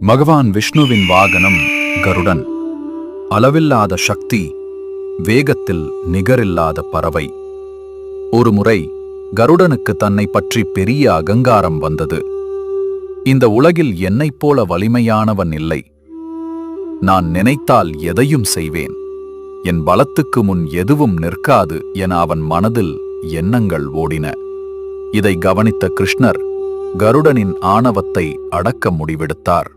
பகவான் விஷ்ணுவின் வாகனம் கருடன். அளவில்லாத சக்தி வேகத்தில் நிகரில்லாத பறவை. ஒருமுறை கருடனுக்கு தன்னை பற்றி பெரிய அகங்காரம் வந்தது. இந்த உலகில் என்னைப் போல வலிமையானவன் இல்லை. நான் நினைத்தால் எதையும் செய்வேன். என் பலத்துக்கு முன் எதுவும் நிற்காது என அவன் மனதில் எண்ணங்கள் ஓடின. இதை கவனித்த கிருஷ்ணர் கருடனின் ஆணவத்தை அடக்க முடிவெடுத்தார்.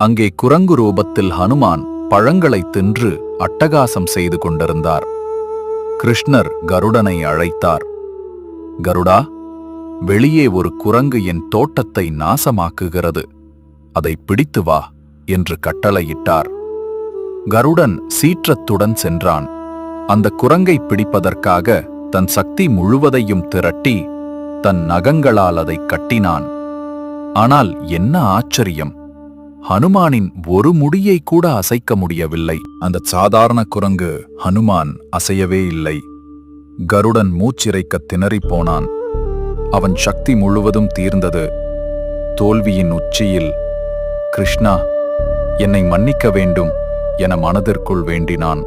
அங்கே குரங்கு ரூபத்தில் ஹனுமான் பழங்களை தின்று அட்டகாசம் செய்து கொண்டிருந்தார். கிருஷ்ணர் கருடனை அழைத்தார். கருடா வெளியே ஒரு குரங்கு என் தோட்டத்தை நாசமாக்குகிறது. அதை பிடித்து வா என்று கட்டளையிட்டார். கருடன் சீற்றத்துடன் சென்றான். அந்த குரங்கை பிடிப்பதற்காக தன் சக்தி முழுவதையும் திரட்டி தன் நகங்களால் அதை கட்டினான். ஆனால் என்ன ஆச்சரியம்! ஹனுமானின் ஒரு முடியை கூட அசைக்க முடியவில்லை. அந்த சாதாரண குரங்கு ஹனுமான் அசையவே இல்லை. கருடன் மூச்சிறைக்க திணறிப் போனான். அவன் சக்தி முழுவதும் தீர்ந்தது. தோல்வியின் உச்சியில் கிருஷ்ணா என்னை மன்னிக்க வேண்டும் என மனதிற்குள் வேண்டினான்.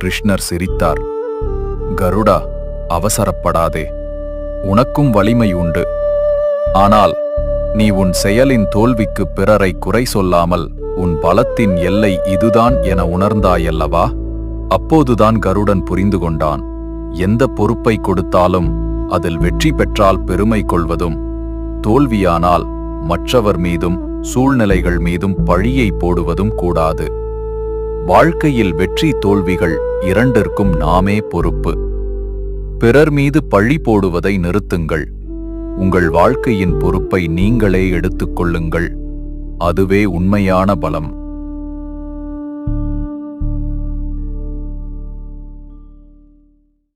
கிருஷ்ணர் சிரித்தார். கருடா அவசரப்படாதே. உனக்கும் வலிமை உண்டு. ஆனால் நீ உன் செயலின் தோல்விக்கு பிறரை குறை சொல்லாமல் உன் பலத்தின் எல்லை இதுதான் என உணர்ந்தாயல்லவா? அப்போதுதான் கருடன் புரிந்து கொண்டான். எந்த பொறுப்பை கொடுத்தாலும் அதில் வெற்றி பெற்றால் பெருமை கொள்வதும் தோல்வியானால் மற்றவர் மீதும் சூழ்நிலைகள் மீதும் பழியை போடுவதும் கூடாது. வாழ்க்கையில் வெற்றி தோல்விகள் இரண்டிற்கும் நாமே பொறுப்பு. பிறர் மீது பழி போடுவதை நிறுத்துங்கள். உங்கள் வாழ்க்கையின் பொறுப்பை நீங்களே எடுத்துக்கொள்ளுங்கள் அதுவே உண்மையான பலம்.